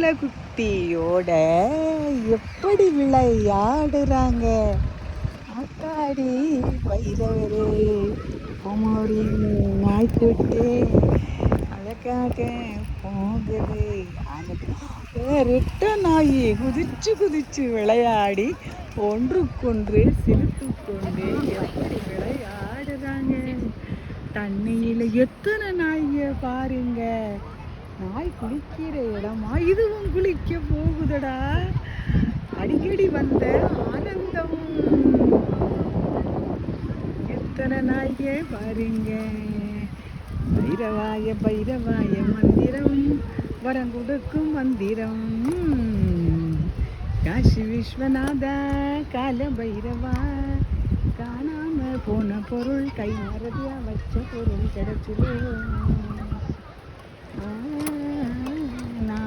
புள்ள குட்டியோட எப்படி விளையாடுறாங்க ஆத்தாடி வைரவரே பொமோரி நாய்க்குட்டி அழகாக போகுது. ரெட்ட நாயி குதிச்சு குதிச்சு விளையாடி ஒன்றுக்கொன்று சிரித்து கொண்டு எப்படி விளையாடுறாங்க தண்ணியில் எத்தனை நாயை பாருங்க. நாய் குளிக்கிற இடமா? இதுவும் குளிக்க போகுதடா. அடிக்கடி வந்த ஆனந்தம். எத்தனை நாயே பாருங்க. பைரவாய பைரவாய மந்திரம். வரம் கொடுக்கும் மந்திரம். காசி விஸ்வநாதா கால பைரவா காணாம போன பொருள் கை மறதியா வச்ச பொருள் கிடைச்சிடும்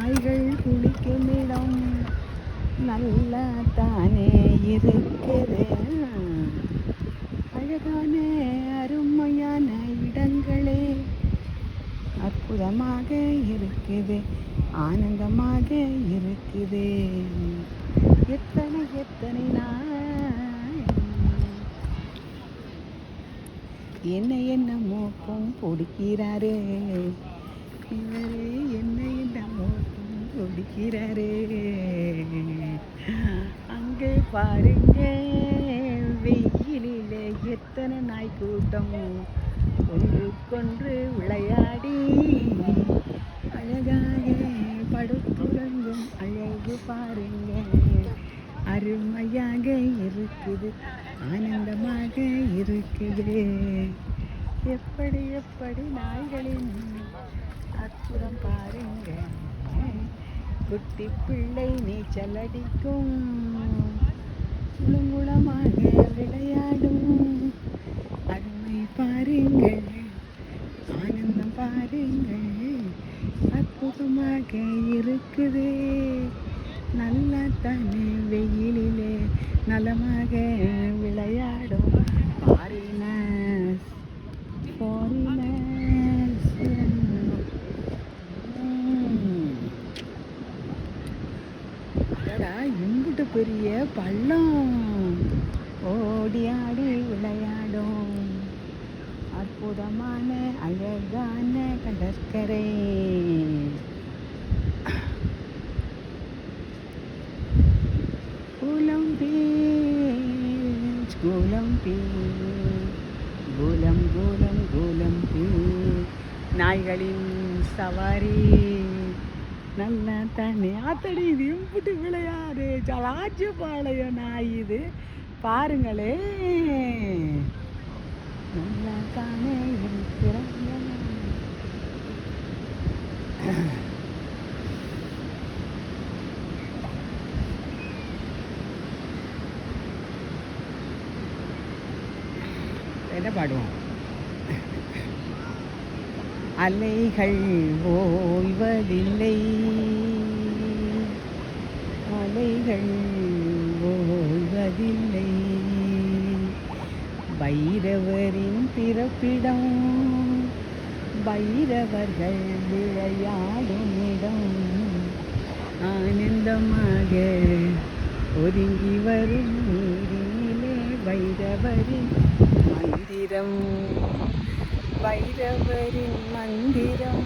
நாய்கள் குளிக்குமிடம் நல்லா தானே இருக்குது அழகான அருமையான இடங்களே. அற்புதமாக இருக்குது ஆனந்தமாக இருக்குது. எத்தனை எத்தனை நாள்? என்ன என்ன மோப்பம் பிடிக்கிறாரு இவரே என்ன என்ன மோப்பம் குடிக்கிறாரே அங்கே பாருங்க வெயிலில் எத்தனை நாய் கூட்டம் ஒன்றுக்கொன்று விளையாடி அழகாக படுத்துறங்கும் அழகு பாருங்க. அருமையாக இருக்குது ஆனந்தமாக இருக்குது. எப்படி எப்படி நாய்களின் அற்புதம் பாருங்க. குட்டி பிள்ளை நீச்சல் அடிக்கும் குளங்குளமாக விளையாடும். அருமை பாருங்கள் ஆனந்தம் பாருங்கள். அற்புதமாக இருக்குது. நல்லா தானே வெயிலிலே நலமாக விளையாடும். ஃபாரினர்ஸ் ஃபாரினர்ஸ் அடடா இம்புட்டு பெரிய பள்ளம். ஓடி ஆடி விளையாடும். அற்புதமான அழகான கடற்கரை. Kovalam beach Kovalam beach. கோலம் கோலம் கோலம் நாய்களின் சவாரி. நல்லா தானே ஆத்தடி இது இம்புட்டு விளையாடு. ஜலாஜபாளையம் நாய் இது. பாருங்களே. நல்லா தானே இருக்கிறாங்க என்ன பாடுவோம்? அலைகள் ஓய்வதில்லை. அலைகள் ஓய்வதில்லை. பைரவரின் பிறப்பிடம் பைரவர்கள் விளையாடும் இடம். ஆனந்தமாக ஒதுங்கி வரும் நீரிலே பைரவரின் மந்திரம். பைரவரின் மந்திரம்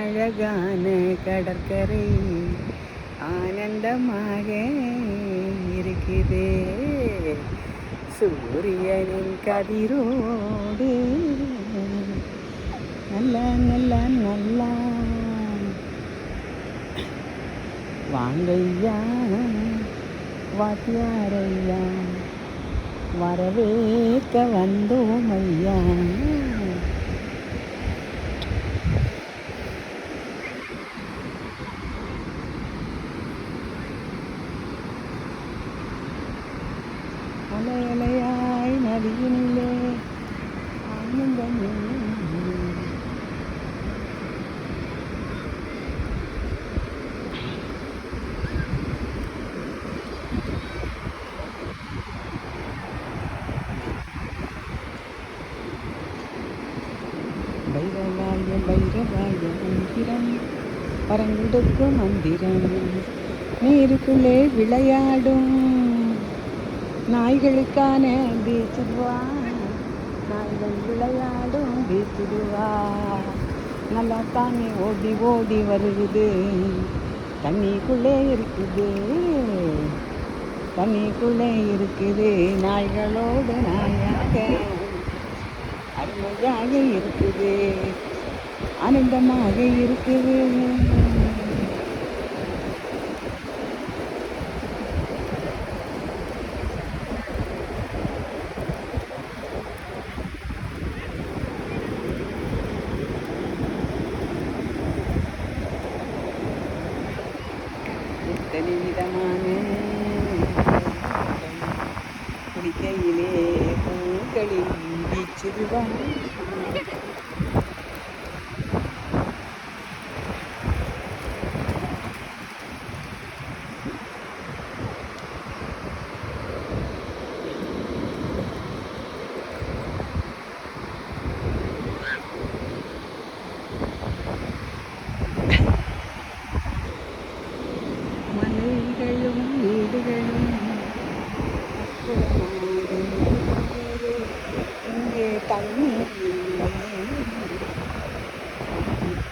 அழகான கடற்கரை ஆனந்தமாக இருக்குது சூரியனின் கதிரோடு நல்லா நல்லா நல்லா வாங்கையா வாத்தியாரையா வரவேற்க வந்தோம் ஐயா அலையலையாய் நதியினிலே ஆனந்தமே பைரவாய பைரவாய மந்திரம் பறந்தெடுக்கும் மந்திரம். நீருக்குள்ளே விளையாடும் நாய்களுக்கான பீச்சிடுவா நாய்கள் விளையாடும் பீச்சிடுவா நல்லா தானே ஓடி ஓடி வருகுது தண்ணிக்குள்ளே இருக்குது. தண்ணிக்குள்ளே இருக்குது. நாய்களோடு நாயாக அருமையாக இருக்குது. ஆனந்தமாக இருக்குது. പൂങ്കളിൽ വിരിച്ചിരുവാൻ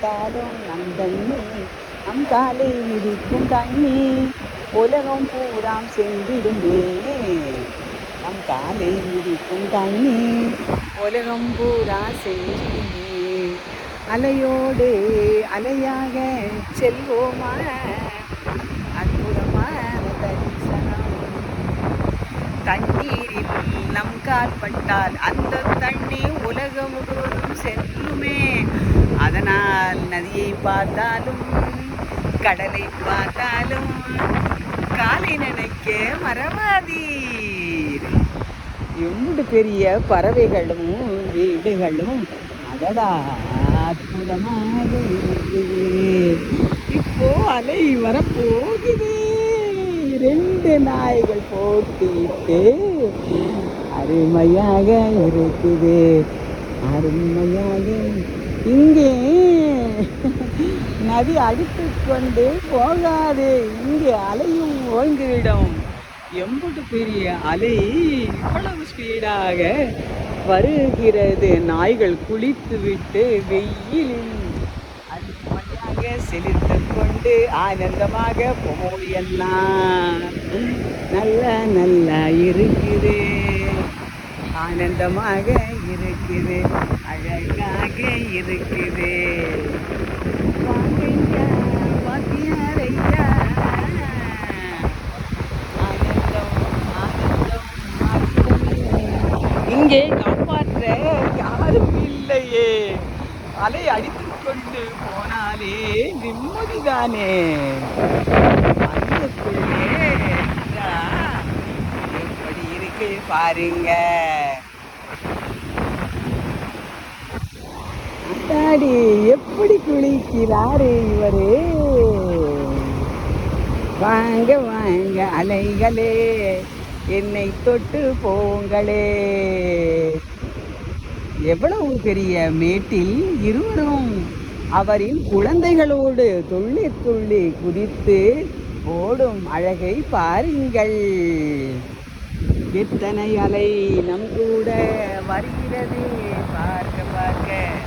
விட்டாலும் நம் தண்ணி நம் காலை மிதிக்கும் தண்ணி உலகம் பூராம் சென்றிடுமே நம் காலை மிதிக்கும் தண்ணி உலகம் பூரா சென்றிடுமே அலையோடு அலையாக செல்வோமா அற்புதமான தரிசனம் தண்ணீரில் நம் கால் பட்டால் அந்த தண்ணி உலகம் முழுவதும் செல்லுமே அதனால் நதியை பார்த்தாலும் கடலை பார்த்தாலும் காலை நினைக்க மறவாதீர். எம்புடு பெரிய பறவைகளும் வீடுகளும் அதடா அற்புதமாக இப்போ அலை வரப்போகுது. ரெண்டு நாய்கள் போட்டிட்டு அருமையாக இருக்குது. அருமையாக இங்கே. நதி அடித்து கொண்டு போகாது. இங்கே அலையும் ஓய்ந்துவிடும் எம்புட்டு பெரிய அலை இவ்வளவு ஸ்பீடாக வருகிறது. நாய்கள் குளித்து விட்டு வெயிலில் அருமையாக செலுத்து கொண்டு ஆனந்தமாக போயெல்லாம் நல்ல நல்லா இருக்குது ஆனந்தமாக இருக்குது அழகாக இருக்குது. இங்கே காப்பாற்ற யாரும் இல்லையே. அலை அடித்துக் கொண்டு போனாலே நிம்மதிதானே. எப்படி இருக்கு பாருங்க. அத்தாடி எப்படி குளிக்கிறாரு இவரு? வாங்க வாங்க அலைகளே என்னை தொட்டு போங்களே. எவ்வளவு பெரிய மேட்டில் இருவரும் அவரின் குழந்தைகளோடு துள்ளி துள்ளி குதித்து ஓடும் அழகை பாருங்கள். எத்தனை அலை நம் கூட வருகிறது. பார்க்க பார்க்க.